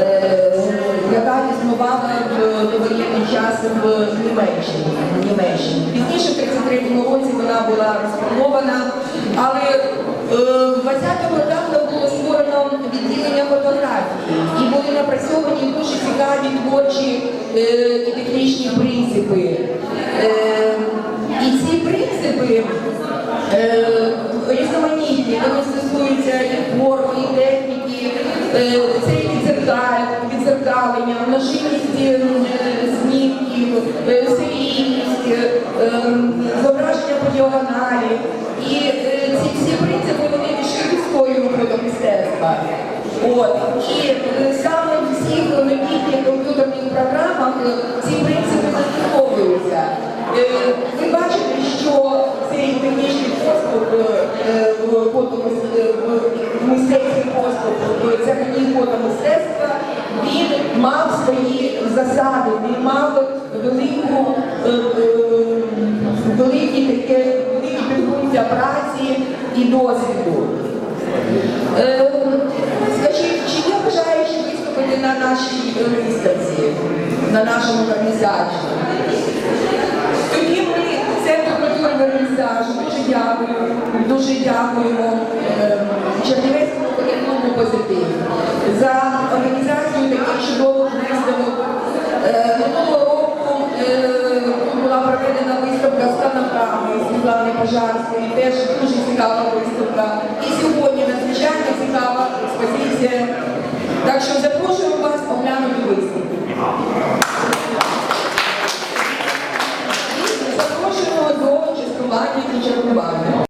е, яка існувала в довоєнний час в Німеччині. Німеччині. Пізніше, в 33-му році, вона була розформована, але в 20-му роках було створено відділення фотографії і були напрацьовані дуже цікаві творчі е, і технічні принципи. Е, і ці принципи різноманітні, вони стосуються і форми, і техніки, це відзеркалення, множинність е, знімків, е, серійність, е, е, зображення по діагоналі. І е, ці всі принципи вони війшли в історію фотомистецтва. От. І е, саме в всіх новітніх комп'ютерних програмах ці принципи застосовуються. Е, Ви бачите, що цей технічний поступ е, е, в фотомис- е, в мистецький поступ в взагалі фотомистецтва, він мав свої засади, він мав велику, е, е, великі таке великі праці і досвіду. Е, Скажіть, чи є бажаючі виступити на нашій виставці, на нашому організації? Тоді ми Центр культури вернісаж дуже дякуємо, дуже дякуємо Чернівецькому колективному позитиву за організацію таких чудових Пожарської, теж дуже цікава виставка. І сьогодні надзвичайно цікава експозиція. Так що запрошуємо вас оглянути виставку. І запрошуємо до частування і чергування.